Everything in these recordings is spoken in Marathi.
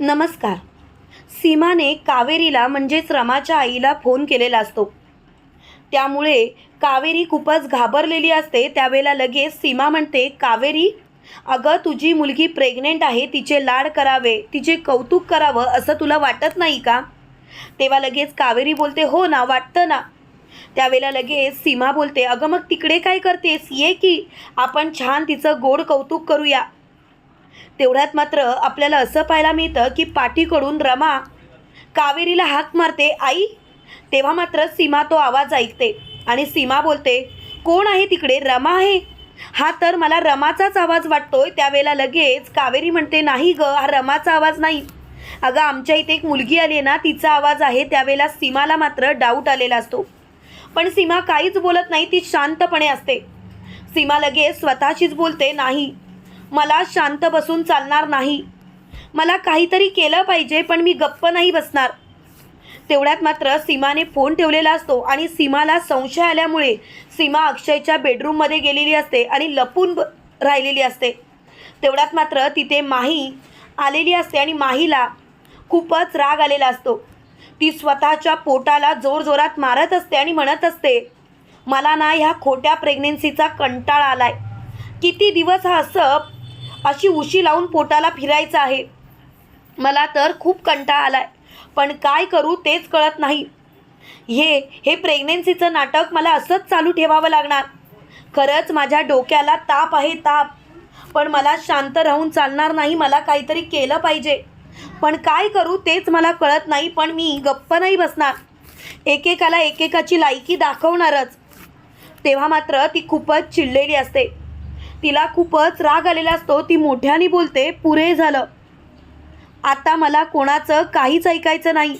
नमस्कार. सीमाने कावेरीला म्हणजेच रमाच्या आईला फोन केलेला असतो. त्यामुळे कावेरी खूपच घाबरलेली असते. त्यावेळेला लगेच सीमा म्हणते कावेरी अगं तुझी मुलगी प्रेग्नेंट आहे तिचे लाड करावे तिचे कौतुक करावं असं तुला वाटत नाही का? तेव्हा लगेच कावेरी बोलते हो ना वाटतं ना. त्यावेळेला लगेच सीमा बोलते अगं मग तिकडे काय करतेस? ये की आपण छान तिचं गोड कौतुक करूया. तेवढ्यात मात्र आपल्याला असं पाहायला मिळतं की पाठीकडून रमा कावेरीला हाक मारते. आई? तेव्हा मात्र सीमा तो आवाज ऐकते आणि सीमा बोलते कोण आहे तिकडे? रमा आहे? हा तर मला रमाचाच आवाज वाटतोय. त्यावेळेला लगेच कावेरी म्हणते नाही ग हा रमाचा आवाज नाही. अगं आमच्या इथे एक मुलगी आली आहे ना तिचा आवाज आहे. त्यावेळेला सीमाला मात्र डाऊट आलेला असतो. पण सीमा काहीच बोलत नाही ती शांतपणे असते. सीमा लगेच स्वतःशीच बोलते नाही मला शांत बसून चालणार नाही. मला काहीतरी केलं पाहिजे पण मी गप्प नाही बसणार. तेवढ्यात मात्र सीमाने फोन ठेवलेला असतो आणि सीमाला संशय आल्यामुळे सीमा अक्षयच्या बेडरूममध्ये गेलेली असते आणि लपून राहिलेली असते. तेवढ्यात मात्र तिथे माही आलेली असते आणि माहीला खूपच राग आलेला असतो. ती स्वतःच्या पोटाला जोरजोरात मारत असते आणि म्हणत असते मला ना ह्या खोट्या प्रेग्नेन्सीचा कंटाळा आलाय. किती दिवस हा असं अशी उशी लावून पोटाला फिरायचं आहे. मला तर खूप कंटाळा आलाय. पण काय करू तेच कळत नाही. हे हे प्रेग्नेन्सीचं नाटक मला असंच चालू ठेवावं लागणार. खरंच माझ्या डोक्याला ताप आहे ताप. पण मला शांत राहून चालणार नाही मला काहीतरी केलं पाहिजे. पण काय करू तेच मला कळत नाही पण मी गप्प नाही बसणार. एकेकाला एकेकाची लायकी दाखवणारच. तेव्हा मात्र ती खूपच चिडलेली असते. तिला खूपच राग आलेला असतो ती मोठ्याने बोलते पुरे झालं. आता मला कोणाचं काहीच ऐकायचं नाही.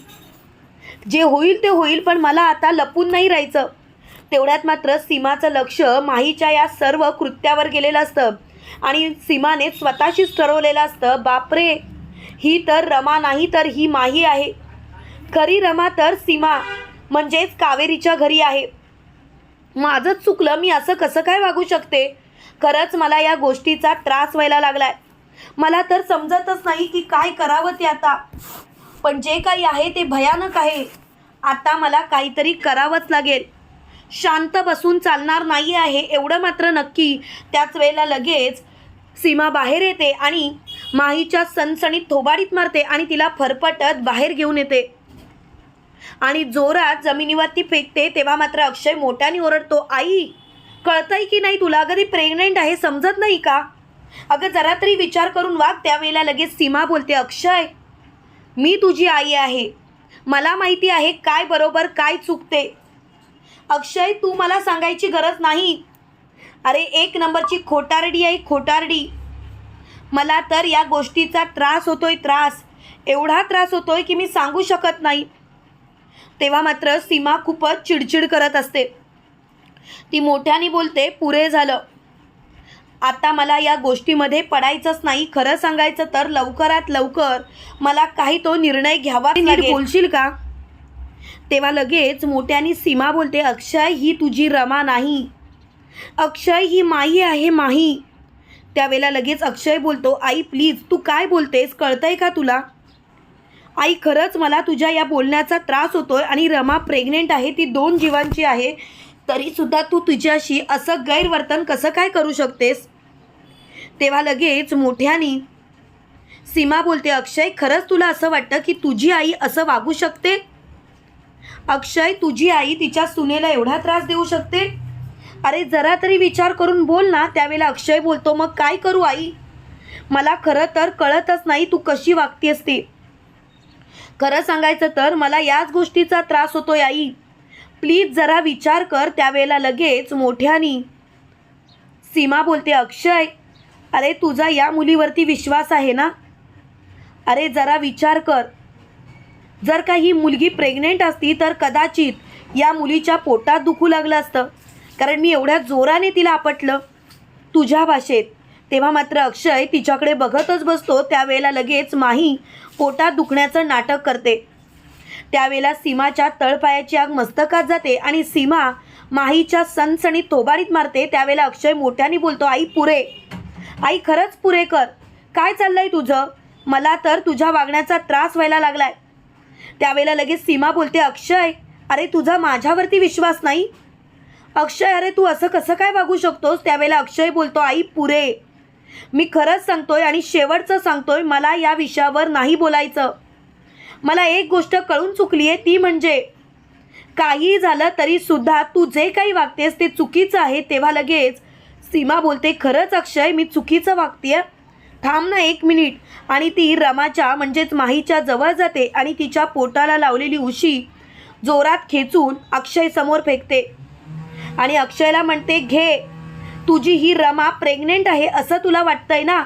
जे होईल ते होईल पण मला आता लपून नाही राहायचं. तेवढ्यात मात्र सीमाचं लक्ष माहीच्या या सर्व कृत्यावर गेलेलं असतं. आणि सीमाने स्वतःशीच ठरवलेलं असतं बापरे ही तर रमा नाही तर ही माही आहे. खरी रमा तर सीमा म्हणजेच कावेरीच्या घरी आहे. माझंच चुकलं मी असं कसं काय वागू शकते? खरंच मला या गोष्टीचा त्रास व्हायला लागलाय. मला तर समजतच नाही की काय करावं ते आता. पण जे काही आहे ते भयानक आहे. आता मला काहीतरी करावंच लागेल. शांत बसून चालणार नाही आहे एवढं मात्र नक्की. त्याच वेळेला लगेच सीमा बाहेर येते आणि माहीच्या सणसणीत थोबाडीत मारते आणि तिला फरफटत बाहेर घेऊन येते. आणि जोरात जमिनीवरती फेकते तेव्हा मात्र अक्षय मोठ्याने ओरडतो आई कळतंय की नाही तुला? अगं ती प्रेग्नेंट आहे समजत नाही का? अगं जरा तरी विचार करून वाग त्यावेळेला लगेच सीमा बोलते अक्षय मी तुझी आई आहे. मला माहिती आहे काय बरोबर काय चुकते. अक्षय तू मला सांगायची गरज नाही. अरे एक नंबरची खोटारडी आहे खोटारडी. मला तर या गोष्टीचा त्रास होतोय त्रास. एवढा त्रास होतोय की मी सांगू शकत नाही. तेव्हा मात्र सीमा खूपच चिडचिड करत असते. ती मोठ्याने बोलते पुरे झालं. आता मला या गोष्टीमध्ये पडायचंच नाही. खरं सांगायचं तर लवकरात लवकर मला काही तो निर्णय घ्यावा बोलशील का? तेव्हा लगेच मोठ्याने सीमा बोलते अक्षय ही तुझी रमा नाही. अक्षय ही माही आहे माही. त्यावेळेला लगेच अक्षय बोलतो आई प्लीज तू काय बोलतेस? कळतंय का तुला? आई खरंच मला तुझ्या या बोलण्याचा त्रास होतोय आणि रमा प्रेग्नेंट आहे. ती दोन जीवांची आहे. तरीसुद्धा तू तुझ्याशी असं गैरवर्तन कसं काय करू शकतेस? तेव्हा लगेच मोठ्यानी सीमा बोलते अक्षय खरंच तुला असं वाटतं की तुझी आई असं वागू शकते? अक्षय तुझी आई तिच्या सुनेला एवढा त्रास देऊ शकते? अरे जरा तरी विचार करून बोल ना. त्यावेळेला अक्षय बोलतो मग काय करू आई? मला खरं तर कळतच नाही तू कशी वागतेस ते. खरं सांगायचं तर मला याच गोष्टीचा त्रास होतोय आई. प्लीज जरा विचार कर त्यावेळेला लगेच मोठ्यानी. सीमा बोलते अक्षय अरे तुझा या मुलीवरती विश्वास आहे ना? अरे जरा विचार कर. जर का ही मुलगी प्रेग्नेंट असती तर कदाचित या मुलीच्या पोटात दुखू लागलं असतं. कारण मी एवढ्या जोराने तिला आपटलं. तुझ्या भाषेत. तेव्हा मात्र अक्षय तिच्याकडे बघतच बसतो त्यावेळेला लगेच माही पोटात दुखण्याचं नाटक करते. त्यावेळेला सीमाच्या तळपायाची आग मस्तकात जाते आणि सीमा माहीच्या सणसणीत थोबारीत मारते. त्यावेळेला अक्षय मोठ्याने बोलतो आई पुरे. आई खरंच पुरे कर. काय चाललंय तुझं? मला तर तुझ्या वागण्याचा त्रास व्हायला लागलाय. त्यावेळेला लगेच सीमा बोलते अक्षय अरे तुझा माझ्यावरती विश्वास नाही? अक्षय अरे तू असं कसं काय वागू शकतोस? त्यावेळेला अक्षय बोलतो आई पुरे. मी खरंच सांगतोय आणि शेवटचं सांगतोय मला या विषयावर नाही बोलायचं. मला एक गोष्ट कळून चुकली आहे ती म्हणजे काही झालं तरी सुद्धा तू जे काही वागतेस ते चुकीचं आहे तेव्हा लगेच सीमा बोलते खरंच अक्षय मी चुकीचं वागतेय? थांब ना एक मिनिट. आणि ती रमाच्या म्हणजेच माहीच्या जवळ जाते आणि तिच्या पोटाला लावलेली उशी जोरात खेचून अक्षय समोर फेकते. आणि अक्षयला म्हणते घे तुझी ही रमा प्रेग्नेंट आहे असं तुला वाटतंय ना?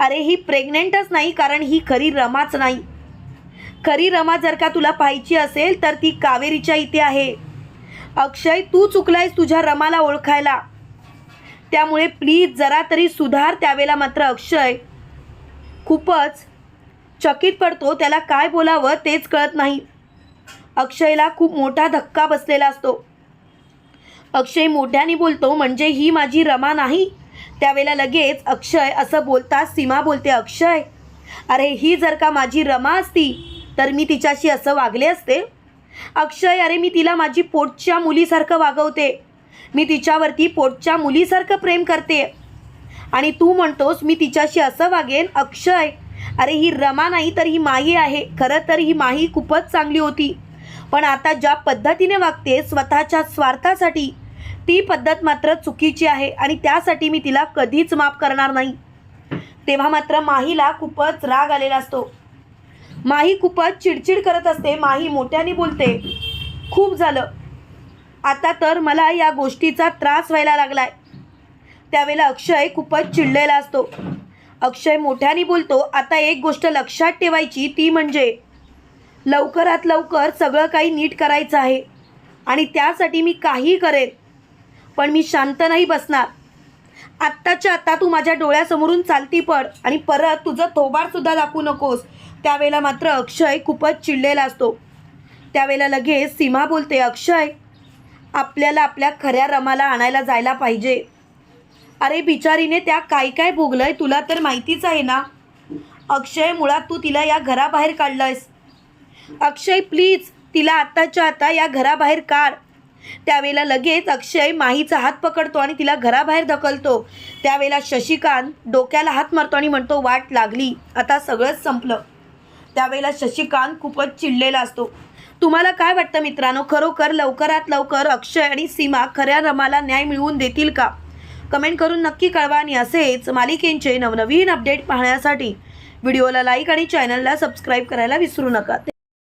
अरे ही प्रेग्नेंटच नाही कारण ही खरी रमाच नाही. खरी रमा जर का तुला पाहायची असेल तर ती कावेरीच्या इथे आहे. अक्षय तू चुकलायस तुझ्या रमाला ओळखायला. त्यामुळे प्लीज जरा तरी सुधार त्यावेळेला मात्र अक्षय. खूपच चकित पडतो त्याला काय बोलावं तेच कळत नाही. अक्षयला खूप मोठा धक्का बसलेला असतो. अक्षय मोठ्याने बोलतो म्हणजे ही माझी रमा नाही? त्यावेळेला लगेच अक्षय असं बोलताच सीमा बोलते अक्षय अरे ही जर का माझी रमा असती तर मी तिच्याशी असं वागले असते. अक्षय अरे मी तिला माझी पोटच्या मुलीसारखं वागवते. मी तिच्यावरती पोटच्या मुलीसारखं प्रेम करते. आणि तू म्हणतोस मी तिच्याशी असं वागेन अक्षय अरे ही रमा नाही तर ही माही आहे. खरं तर ही माही खूपच चांगली होती. पण आता ज्या पद्धतीने वागते स्वतःच्या स्वार्थासाठी ती पद्धत मात्र चुकीची आहे आणि त्यासाठी मी तिला कधीच माफ करणार नाही. तेव्हा मात्र माहीला खूपच राग आलेला असतो. माही खूपच चिडचिड करत असते. माही मोठ्याने बोलते खूप झालं. आता तर मला या गोष्टीचा त्रास व्हायला लागलाय. त्यावेळेला अक्षय खूपच चिडलेला असतो. अक्षय मोठ्याने बोलतो आता एक गोष्ट लक्षात ठेवायची ती म्हणजे लवकरात लवकर सगळं काही नीट करायचं आहे आणि त्यासाठी मी काही करेन पण मी शांत नाही बसणार. आत्ताच्या आत्ता तू माझ्या डोळ्यासमोरून चालती पड आणि परत तुझं थोबाडसुद्धा दाखवू नकोस. त्यावेळेला मात्र अक्षय खूपच चिडलेला असतो. त्यावेळेला लगेच सीमा बोलते अक्षय आपल्याला आपल्या खऱ्या रमाला आणायला जायला पाहिजे. अरे बिचारीने त्या काय काय भोगलंय तुला तर माहितीच आहे ना? अक्षय मुळात तू तिला या घराबाहेर काढलंयस. अक्षय प्लीज तिला आत्ताच्या आता या घराबाहेर काढ. त्यावेळेला लगेच अक्षय माहीचा हात पकडतो आणि तिला घराबाहेर ढकलतो. त्यावेळेला शशिकांत डोक्याला हात मारतो आणि म्हणतो वाट लागली. आता सगळंच संपलं. त्यावेळेला शशिकांत खूपच चिडलेला असतो. तुम्हाला काय वाटतं मित्रांनो? खरोखर लवकरात लवकर अक्षय आणि सीमा खऱ्या रमाला न्याय मिळवून देतील का? कमेंट करून नक्की कळवा आणि असेच मालिकेंचे नवनवीन अपडेट पाहण्यासाठी. व्हिडिओला लाईक आणि चॅनलला सबस्क्राईब करायला विसरू नका.